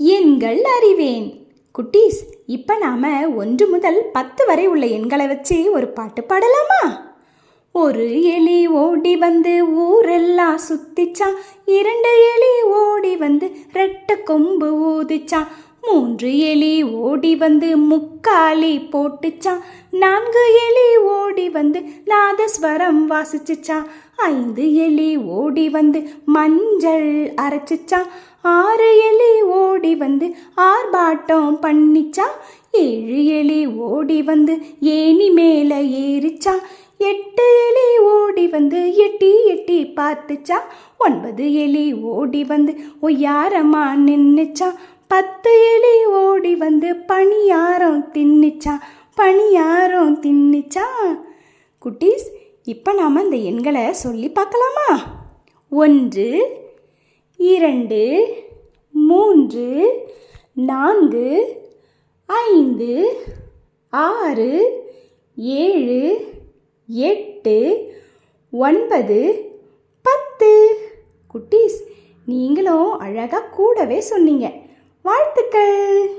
எண்கள் அறிவேன். குட்டீஸ் இப்போ நாம் ஒன்று முதல் பத்து வரை உள்ள எண்களை வச்சு ஒரு பாட்டு பாடலாமா? ஒரு எலி ஓடி வந்து ஊரெல்லாம் சுத்திச்சான் இரண்டு எலி ஓடி வந்து ரெட்டை கொம்பு ஊதிச்சான் மூன்று எலி ஓடி வந்து முக்காலி போட்டுச்சான் நான்கு எலி ஓடி வந்து நாதஸ்வரம் வாசிச்சுச்சான் ஐந்து எலி ஓடி வந்து மஞ்சள் அரைச்சிச்சான் ஆறு எலி ஓடி வந்து ஆர்ப்பாட்டம் பண்ணிச்சா? ஏழு எலி ஓடி வந்து ஏணி மேலே ஏறிச்சா? எட்டு எலி ஓடி வந்து எட்டி எட்டி பார்த்துச்சா? ஒன்பது எலி ஓடி வந்து ஒய்யாரமா நின்றுச்சா பத்து எலி ஓடி வந்து பணியாரம் தின்னுச்சா? பணியாரம் தின்னுச்சா? குட்டீஸ் இப்போ நாம் அந்த எண்களை சொல்லி பார்க்கலாமா? ஒன்று இரண்டு மூன்று நான்கு ஐந்து ஆறு ஏழு எட்டு ஒன்பது பத்து. குட்டீஸ் நீங்களும் அழகாக கூடவே சொன்னீங்க. வாழ்த்துக்கள்.